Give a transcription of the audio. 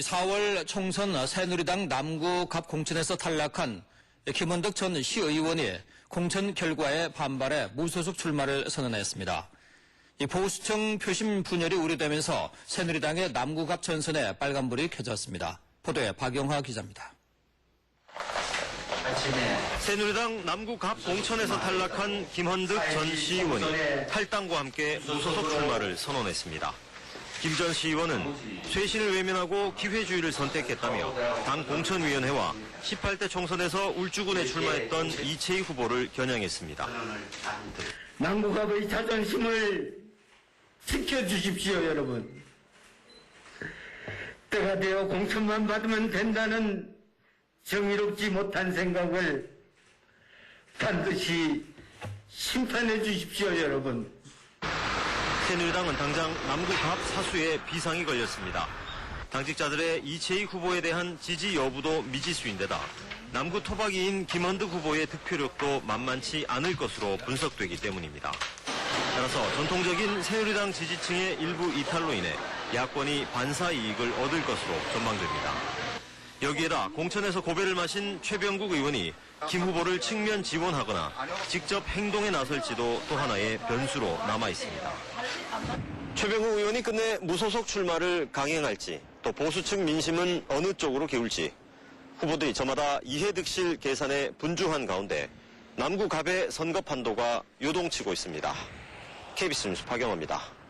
4월 총선 새누리당 남구 갑 공천에서 탈락한 김원덕 전 시의원이 공천 결과에 반발해 무소속 출마를 선언했습니다. 이 보수층 표심 분열이 우려되면서 새누리당의 남구 갑 전선에 빨간불이 켜졌습니다. 보도에 박영화 기자입니다. 새누리당 남구 갑 공천에서 탈락한 김헌득 전 시의원이 탈당과 함께 무소속 출마를 선언했습니다. 김 전 시의원은 쇄신을 외면하고 기회주의를 선택했다며 당 공천위원회와 18대 총선에서 울주군에 출마했던 이채희 후보를 겨냥했습니다. 남북합의 자존심을 지켜주십시오, 여러분. 때가 되어 공천만 받으면 된다는 정의롭지 못한 생각을 반드시 심판해 주십시오, 여러분. 새누리당은 당장 남구 갑 사수에 비상이 걸렸습니다. 당직자들의 이채희 후보에 대한 지지 여부도 미지수인데다 남구 토박이인 김헌득 후보의 득표력도 만만치 않을 것으로 분석되기 때문입니다. 따라서 전통적인 새누리당 지지층의 일부 이탈로 인해 야권이 반사 이익을 얻을 것으로 전망됩니다. 여기에다 공천에서 고배를 마신 최병국 의원이 김 후보를 측면 지원하거나 직접 행동에 나설지도 또 하나의 변수로 남아 있습니다. 최병국 의원이 끝내 무소속 출마를 강행할지 또 보수층 민심은 어느 쪽으로 기울지 후보들이 저마다 이해득실 계산에 분주한 가운데 남구 갑의 선거 판도가 요동치고 있습니다. KBS 뉴스 박영호입니다.